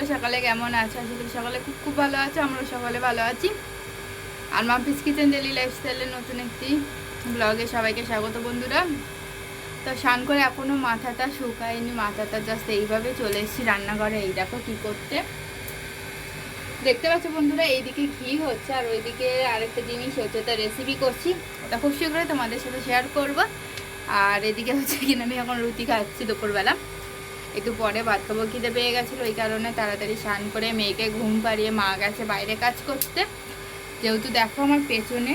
বন্ধুরা সকালে কেমন আছে? আশা করি সকালে খুব খুব ভালো আছে আমরা সকালে ভালো আছি। আর মাম্পিস কিচেন ডেলি লাইফস্টাইলের নতুন একটি ব্লগে সবাইকে স্বাগত বন্ধুরা। তো স্নান করে এখনও মাথাটা শুকায়নি, মাথাটা জাস্ট এইভাবে চলে এসেছি রান্নাঘরে। এই দেখো কী করতে। দেখতে পাচ্ছ বন্ধুরা, এইদিকে ঘি হচ্ছে আর ওইদিকে আরেকটা জিনিস হচ্ছে তো রেসিপি করছি। ওটা খুব শীঘ্রই তোমাদের সাথে শেয়ার করব। আর এদিকে হচ্ছে কিনা আমি এখন রুটি খাচ্ছি দুপুরবেলা। একটু পরে ভাত খিদে পেয়ে গেছিল, ওই কারণে তাড়াতাড়ি স্নান করে মেয়েকে ঘুম পাড়িয়ে মা গেছে বাইরে কাজ করতে। যেহেতু দেখো আমার পেছনে।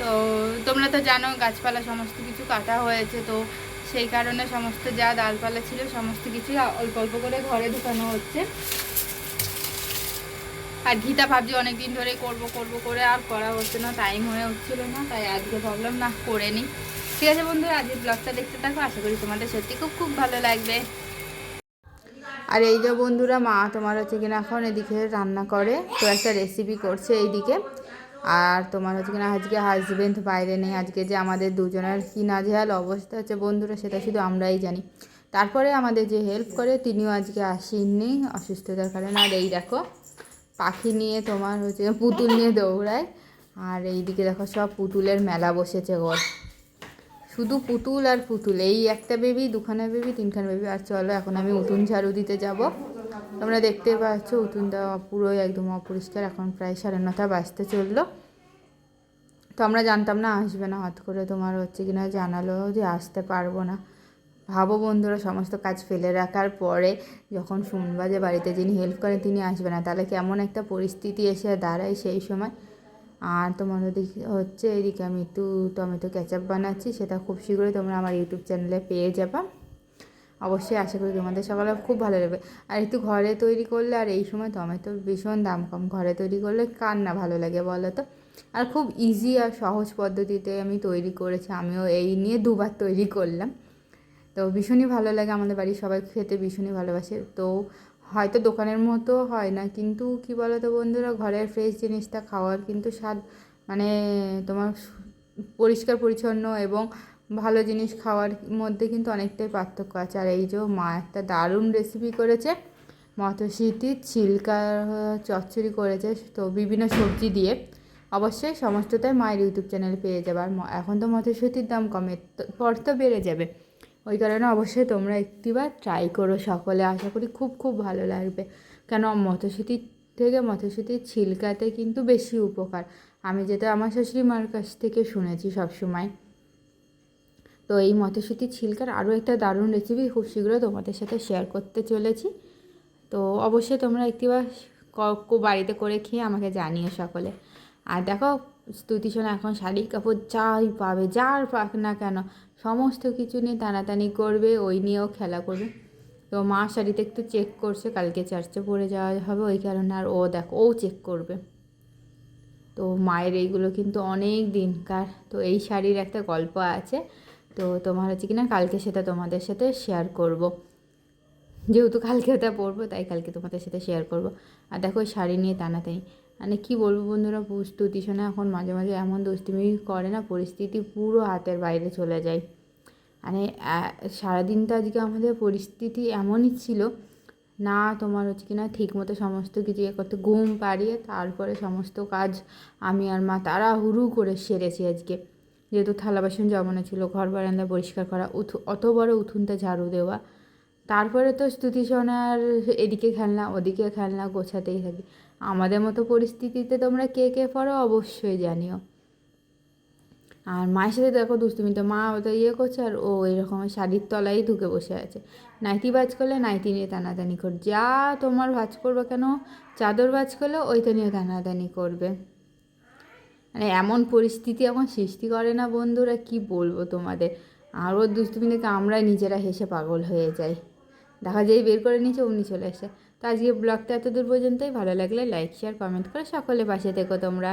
তো তোমরা তো জানো গাছপালা সমস্ত কিছু কাটা হয়েছে, তো সেই কারণে সমস্ত যা ডালপালা ছিল সমস্ত কিছু অল্প অল্প করে ঘরে ঢুকানো হচ্ছে। আর ঘিতা ভাবছি অনেকদিন ধরে করব করব করে আর করা হচ্ছে না টাইম হয়ে হচ্ছিল না, তাই আজকে ভাবলাম না, করে নিই। ঠিক আছে বন্ধুরা, আজকের ব্লগটা দেখতে থাকো, আশা করি তোমাদের সত্যি খুব খুব ভালো লাগবে। আর এই যে বন্ধুরা, মা তোমার হচ্ছে কিনা এখন এদিকে রান্না করে, তো একটা রেসিপি করছে এইদিকে। আর তোমার হচ্ছে কিনা আজকে হাজব্যান্ড বাইরে নেই, আজকে যে আমাদের দুজনের কি নাজেহাল অবস্থা হচ্ছে বন্ধুরা, সেটা শুধু আমরাই জানি। তারপরে আমাদের যে হেল্প করে, তিনিও আজকে আসেননি, অসুস্থতার কারণে। আর এই দেখো, পাখি নিয়ে তোমার হচ্ছে পুতুল নিয়ে দৌড়ায়। আর এইদিকে দেখো সব পুতুলের মেলা বসেছে ঘর। শুধু পুতুল আর পুতুল, এই একটা বেবি দুখানা বেবি তিনখানা বেবি আর চলো, এখন আমি উতুন ঝাড়ু দিতে যাব। তোমরা দেখতে পাচ্ছ, উতুনটা পুরোই একদম অপরিষ্কার। এখন প্রায় সাড়ে নটা বাজতে চলল। তো আমরা জানতাম না, আসবে না। হঠাৎ করে তোমার হচ্ছে কি না জানালো যে আসতে পারব না। ভাবো বন্ধুরা, সমস্ত কাজ ফেলে রাখার পরে যখন শুনবা যে বাড়িতে যিনি হেল্প করেন, তিনি আসবে না। তাহলে কেমন একটা পরিস্থিতি এসে দাঁড়ায় সেই সময়। আর তোমার ওদিকে হচ্ছে এদিকে আমি একটু টমেটো ক্যাচাপ বানাচ্ছি, সেটা খুব শীঘ্রই তোমরা আমার ইউটিউব চ্যানেলে পেয়ে যাবা। অবশ্যই আশা করি তোমাদের সকালে খুব ভালো লাগবে। আর একটু ঘরে তৈরি করলে, আর এই সময় টমেটো ভীষণ দাম কম। ঘরে তৈরি করলে কার না ভালো লাগে বলো তো? আর খুব ইজি আর সহজ পদ্ধতিতে আমি তৈরি করেছি, আমিও এই নিয়ে দুবার তৈরি করলাম। তো ভীষণই ভালো লাগে আমাদের বাড়ির সবাই খেতে, ভীষণই ভালোবাসে। তো হয়তো দোকানের মতো হয় না, কিন্তু কি বলো তো বন্ধুরা, ঘরের ফ্রেশ জিনিসটা খাওয়ার কিন্তু স্বাদ মানে তোমার পরিষ্কার, পরিচ্ছন্ন এবং ভালো জিনিস খাওয়ার মধ্যে কিন্তু অনেকটাই পার্থক্য আছে। আর এই যে মা একটা দারুণ রেসিপি করেছে মটরশুঁটির ছিলকা, চচ্চড়ি করেছে, তো বিভিন্ন সবজি দিয়ে। অবশ্যই সমস্তটাই মায়ের ইউটিউব চ্যানেলে পেয়ে যাবে। আর এখন তো মটরশুঁটির দাম কমে পর তো বেড়ে যাবে। ওই কারণে অবশ্যই তোমরা একটিবার ট্রাই করো সকলে। আশা করি খুব খুব ভালো লাগবে। কেন মটরশুঁটির থেকে মটরশুঁটির ছিলকাতে কিন্তু বেশি উপকার। আমি যেটা আমার শাশুড়ি মার কাছ থেকে শুনেছি সবসময়। তো এই মটরশুঁটির ছিলকার আরও একটা দারুণ রেসিপি খুব শীঘ্রই তোমাদের সাথে শেয়ার করতে চলেছি। তো অবশ্যই তোমরা একটিবার বাড়িতে করে খেয়ে আমাকে জানিও সকলে। আর দেখো স্তুতিশোনা এখন শাড়ি কাপড় যাই পাবে, যার পাক না কেন, সমস্ত কিছু নিয়ে টানাটানি করবে, ওই নিয়েও খেলা করবে। তো মা শাড়িতে একটু চেক করছে, কালকে চার্চে পরে যাওয়া হবে, ওই কারণে আর ও দেখো, ও চেক করবে। তো মায়ের এইগুলো কিন্তু অনেক দিনকার। তো এই শাড়ির একটা গল্প আছে, তো তোমার হচ্ছে কিনা কালকে সেটা তোমাদের সাথে শেয়ার করব। যেহেতু কালকে ওটা পরবো, তাই কালকে তোমাদের সাথে শেয়ার করব। আর দেখো ওই শাড়ি নিয়ে টানাটানি। মানে কী বলব বন্ধুরা, প্রস্তুতি শোনা এখন মাঝে মাঝে এমন দুষ্টিমি করে না, পরিস্থিতি পুরো হাতের বাইরে চলে যায়। মানে সারাদিন তো আজকে আমাদের পরিস্থিতি এমনই ছিল, না তোমার হচ্ছে কি না ঠিক মতো সমস্ত কিছু ইয়ে করতে, ঘুম পাড়িয়ে তারপরে সমস্ত কাজ আমি আর মা তারা হুরু করে সেরেছি আজকে। যেহেতু থালা বাসন জমানো ছিল, ঘর বারান্দা পরিষ্কার করা অত বড় উঠুনটা ঝাড়ু দেওয়া তারপরে তো স্তুতি শোনার এদিকে খেলনা, ওদিকে খেলনা, গোছাতেই থাকি। আমাদের মতো পরিস্থিতিতে তোমরা কে কে পড়ো অবশ্যই জানিও। আর মায়ের সাথে দেখো দুষ্টুমি, তো মা ওটা ইয়ে করছে আর ও এরকম শাড়ির তলায় ঢুকে বসে আছে। নাইটি বাজ করলে নাইটি নিয়ে টানাটানি কর, যা তোমার ভাজ করবে কেন? চাদর বাজ করলে ওইটা নিয়ে টানাটানি করবে। মানে এমন পরিস্থিতি এখন সৃষ্টি করে না বন্ধুরা, কি বলব তোমাদের? আর ওর দুষ্টুমি দেখে আমরা নিজেরা হেসে পাগল হয়ে যাই। দেখা যায় বের করে নিচে অমনি চলে এসে তো আজকে ব্লগটা এত দূর পর্যন্তই। ভালো লাগলে লাইক শেয়ার কমেন্ট করে সকলে পাশে থেকো তোমরা।